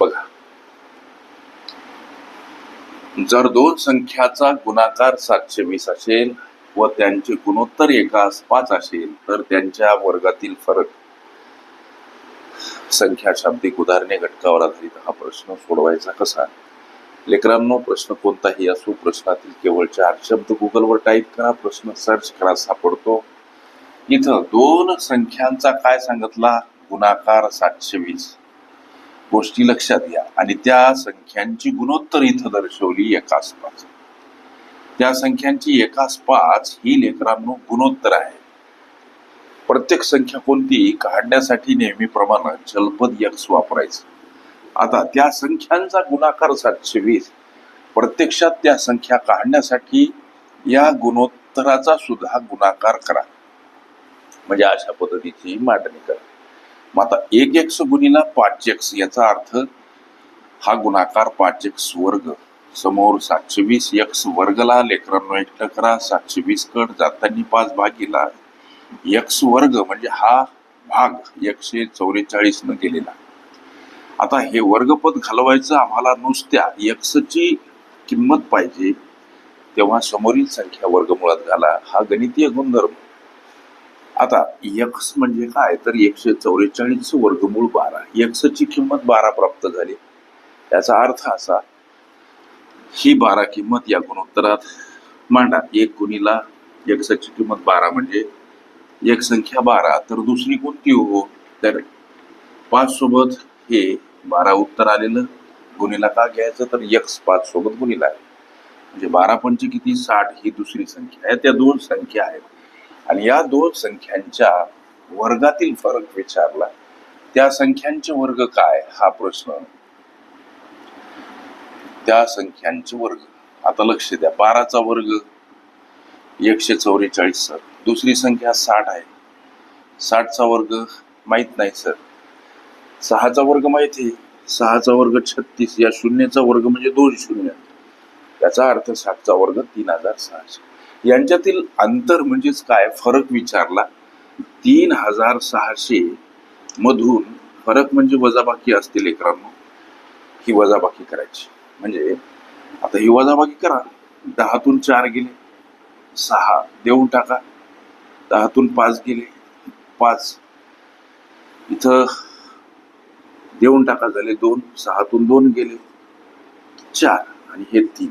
बघा. जर दोन संख्याचा गुणाकार सातशे वीस असेल व त्यांचे गुणोत्तर एकास पाच असेल तर त्यांच्या वर्गातील फरक संख्या शाब्दिक उदाहरणे घटकावर आधारित हा प्रश्न सोडवायचा कसा? लेकरांनो प्रश्न कोणताही असो प्रश्नातील केवळ चार शब्द गुगलवर टाईप करा प्रश्न सर्च करा सापडतो. इथं दोन संख्यांचा काय सांगितला? गुणाकार सातशे वीस. गोष्टी लक्षात घ्या. आणि त्या संख्यांची गुणोत्तर इथं दर्शवली एकास पाच त्या संख्यांची एकास पाच ही लेकरांनो गुणोत्तर आहे. प्रत्येक संख्या कोणती? काढण्यासाठी नेहमीप्रमाणे जलपद यक्स वापरायचं. आता त्या संख्यांचा गुणाकार सातशे वीस प्रत्यक्षात त्या संख्या काढण्यासाठी या गुणोत्तराचा सुद्धा गुणाकार करा. म्हणजे अशा पद्धतीची मांडणी करा. मग आता एक एक्स गुणीला पाच एक्स याचा अर्थ हा गुणाकार पाच एक्स वर्ग. समोर सातशे वीस एक्स वर्गला लेकरांनो एकटं करा. सातशे वीस कड जाताना पाच भागीला. एक्स वर्ग म्हणजे हा भाग एकशे चौवेचाळीस न गेलेला आता हे वर्गपद घालवायचं आम्हाला नुसत्या एक्सची किंमत पाहिजे. तेव्हा समोरील संख्या वर्गमुळात घाला. हा गणितीय गुणधर्म. आता एक्स म्हणजे काय? तर एकशे चौवेचाळीस वर्गमूळ बारा. एक्सची किंमत बारा प्राप्त झाली. याचा अर्थ असा ही बारा किंमत या गुणोत्तरात मांडा एक गुणीला यक्सची किंमत बारा म्हणजे एक संख्या बारा. तर दुसरी कोणती हो? तर पाच सोबत हे बारा उत्तर आलेलं. गुणीला का घ्यायचं? तर एक्स पाच सोबत गुणीला आहे. म्हणजे बारा पंच किती? साठ ही दुसरी संख्या आहे. त्या दोन संख्या आहेत. आणि या दोन संख्यांच्या वर्गातील फरक विचारला. त्या संख्यांचे वर्ग काय? हा प्रश्न. त्या संख्यांचे वर्ग. आता लक्ष द्या. बाराचा वर्ग. एकशे चौवेचाळीस सर. दुसरी संख्या साठ आहे. साठचा वर्ग माहीत नाही सर. सहाचा वर्ग माहिती आहे. सहाचा वर्ग छत्तीस. या शून्याचा वर्ग म्हणजे दोन शून्य. त्याचा अर्थ साठचा वर्ग तीन हजार सहाशे. यांच्यातील अंतर म्हणजेच काय? फरक विचारला. तीन हजार सहाशे मधून फरक म्हणजे वजाबाकी असते लेकरांनो. ही वजाबाकी करायची. म्हणजे आता ही वजाबाकी करा. दहातून चार गेले सहा देऊन टाका. दहातून पाच गेले पाच. इथं देऊन टाका झाले दोन सहातून दोन गेले चार आणि हे तीन.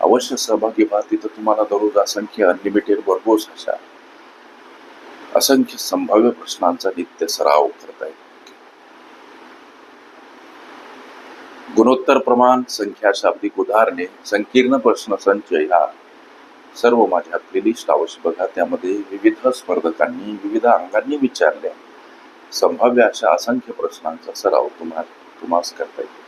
अवश्य सहभागी व्हा. तिथं तुम्हाला दररोज असंख्य अनलिमिटेड भरघोस अशा असंख्य संभाव्य प्रश्नांचा नित्य सराव करता येईल. गुणोत्तर प्रमाण संख्या शाब्दिक उदाहरणे संकीर्ण प्रश्न संच ह्या सर्व माझ्या प्लेलिस्ट अवश्य बघा. त्यामध्ये विविध स्पर्धकांनी विविध अंगांनी विचारल्या. संभाव्य अशा असंख्य प्रश्नांचा सराव तुम्हाला तुम्हास करता येईल.